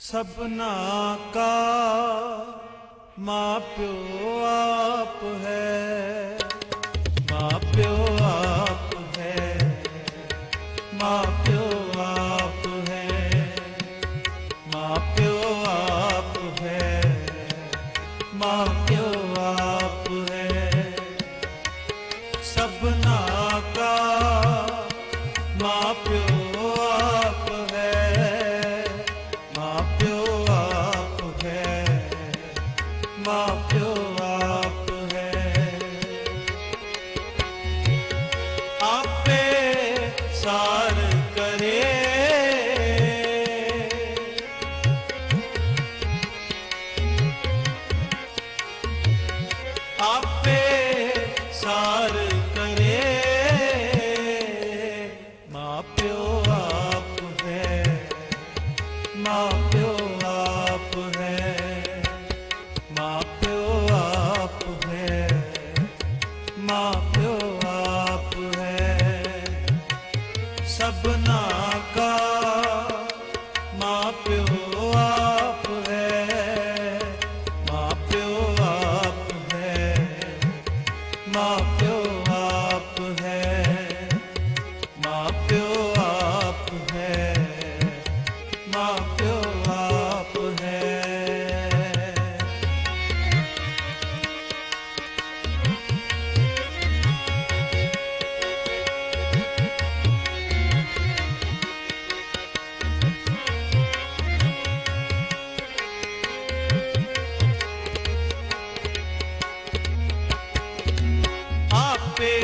ਸਪਨਾ ਕਾ ਮਾਂ ਪਿਓ ਆਪ ਹੈ। ਮਾਂ ਪਿਓ ਆਪ ਹੈ। ਮਾਂ ਪਿਓ ਆਪ ਹੈ। ਮਾਂ ਪਿਓ ਆਪ ਹੈ। ਮਾਂ ਪਿਓ ਆਪ ਹੈ। ਸਭਨਾ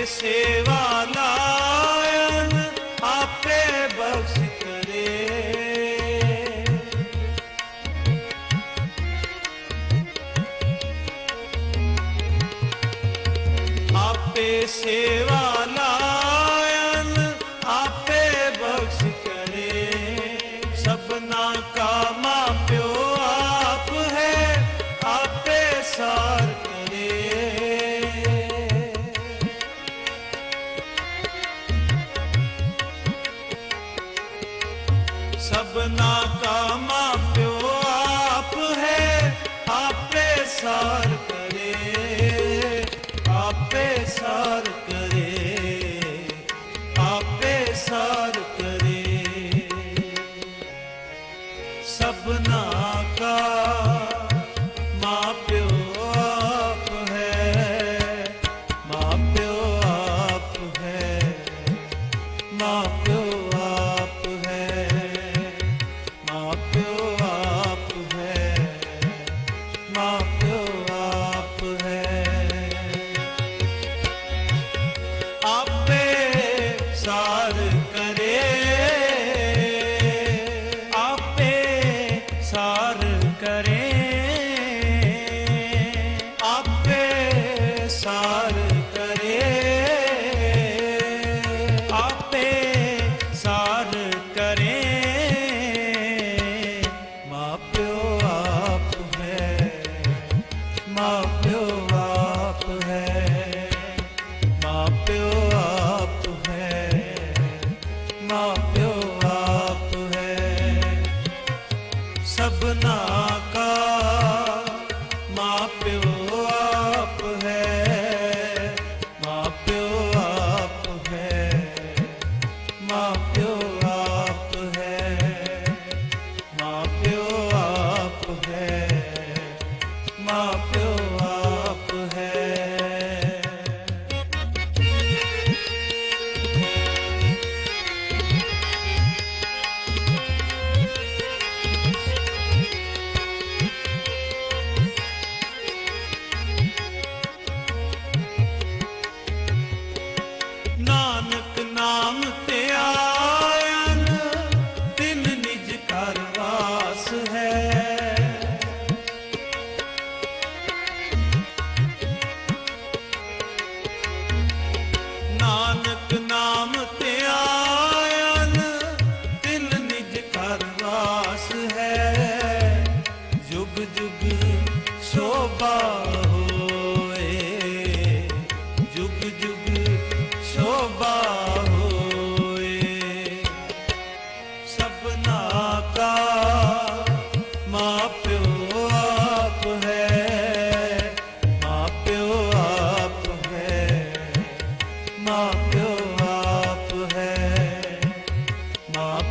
ਸੇਵਾ ਲਾਇਨ ਆਪੇ ਬਖਸ਼। ਕਰੇ ਆਪੇ ਸੇਵਾ ਲਾਇਨ ਆਪੇ ਬਖਸ਼। ਕਰੇ ਸਭਨਾ ना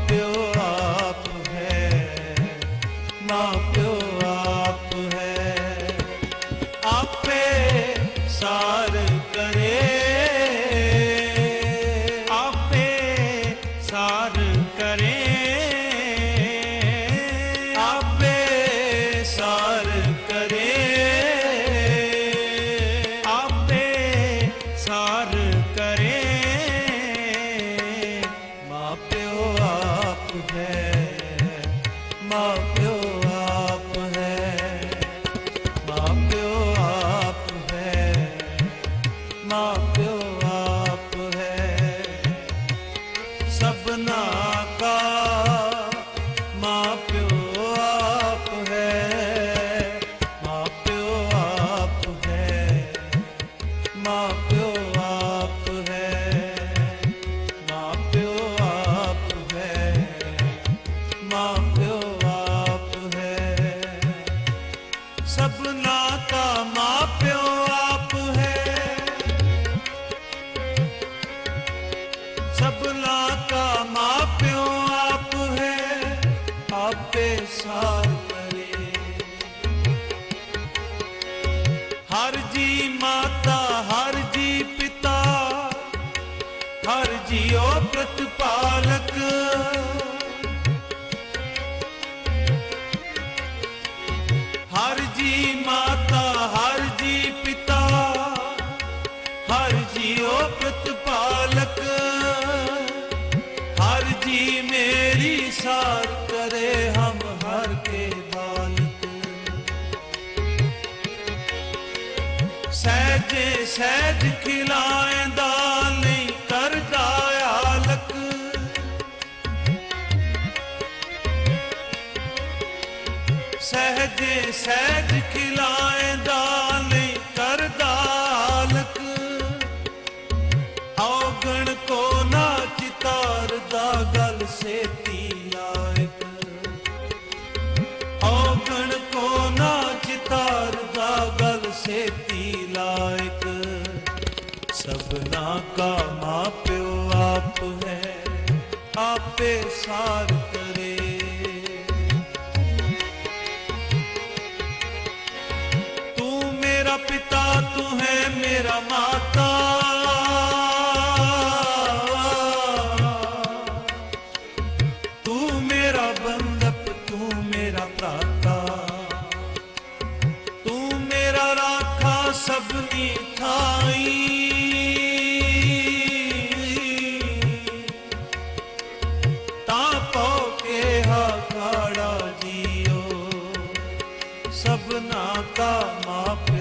પ્યો ਜੀਓ ਪ੍ਰਤਪਾਲਕ ਹਰ ਜੀ ਮਾਤਾ, ਹਰ ਜੀ ਪਿਤਾ, ਹਰ ਜੀ ਜੀਓ ਪ੍ਰਤਪਾਲਕ ਹਰ ਜੀ ਮੇਰੀ ਸਾਰ ਕਰੇ ਹਮ ਹਰ ਕੇ ਬਾਲਕ। ਸਹਿਜ ਸਹਿਜ ਖਿਲਾਏਂਦਾ ਨਹੀਂ ਕਰਦਾ ਸਹਿਜ ਸਹਿਜ ਖਿਲਾਏਂਦਾ ਨਹੀਂ ਕਰਦਾ ਆਲਕ ਔਗਣ ਕੋ ਨਾ ਚਿਤਾਰਦਾ ਗਲ ਸੇਤੀ ਲਾਇਕ ਔਗਣ ਕੋ ਨਾ ਚਿਤਾਰਦਾ ਗਲ ਸੇਤੀ ਲਾਇਕ ਸਭਨਾ ਕਾ ਮਾਪਿਓ ਆਪ ਹੈ, ਆਪੇ ਸਾਰ ਮੇਰਾ ਮਾਤਾ। ਤੂੰ ਮੇਰਾ ਬੰਦਪ ਤੂੰ ਮੇਰਾ ਭਰਾਤਾ ਤੂੰ ਮੇਰਾ ਰਾਖਾ ਸਭਨੀ ਥਾਈ। ਤਾਂ ਪਉ ਕੇ ਹਾੜਾ ਜੀਓ। ਸਭਨਾ ਕਾ ਮਾਪ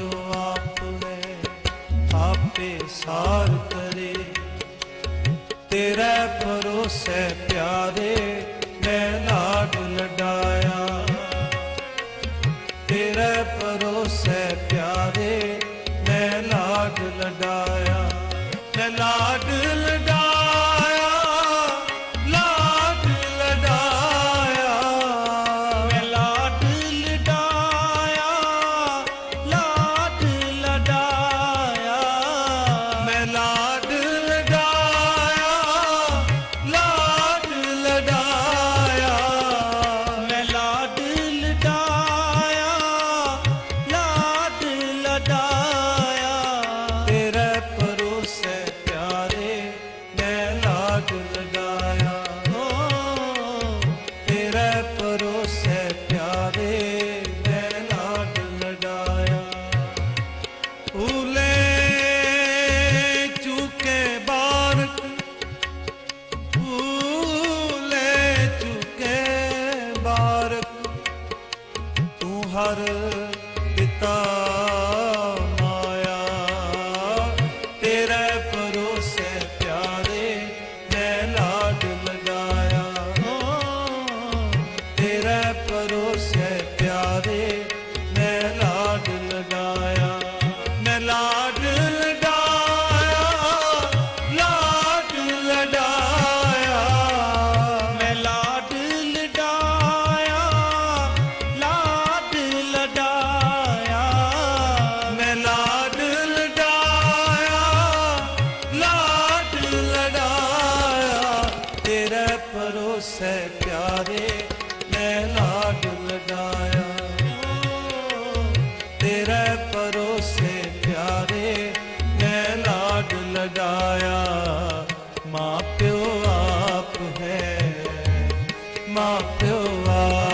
ਸਾਰ ਕਰੇ। ਤੇਰੇ ਭਰੋਸੇ ਪਿਆਰੇ ਮੈਂ ਲਾਡ ਲਡਾਇਆ। ਤੇਰੇ ਭਰੋਸੇ ਪਿਆਰੇ ਮੈਂ ਲਾਡ ਲਡਾਇਆ। ਭਰੋਸੇ ਪਿਆਰੇ ਮੈਂ ਲਾਡ ਲਡਾਇਆ ਤੇਰੇ ਭਰੋਸੇ ਪਿਆਰੇ ਮੈਂ ਲਾਡ ਲਗਾਇਆ ਮਾਂ ਪਿਓ ਆਪ ਹੈ ਮਾਂ ਪਿਓ ਆਪ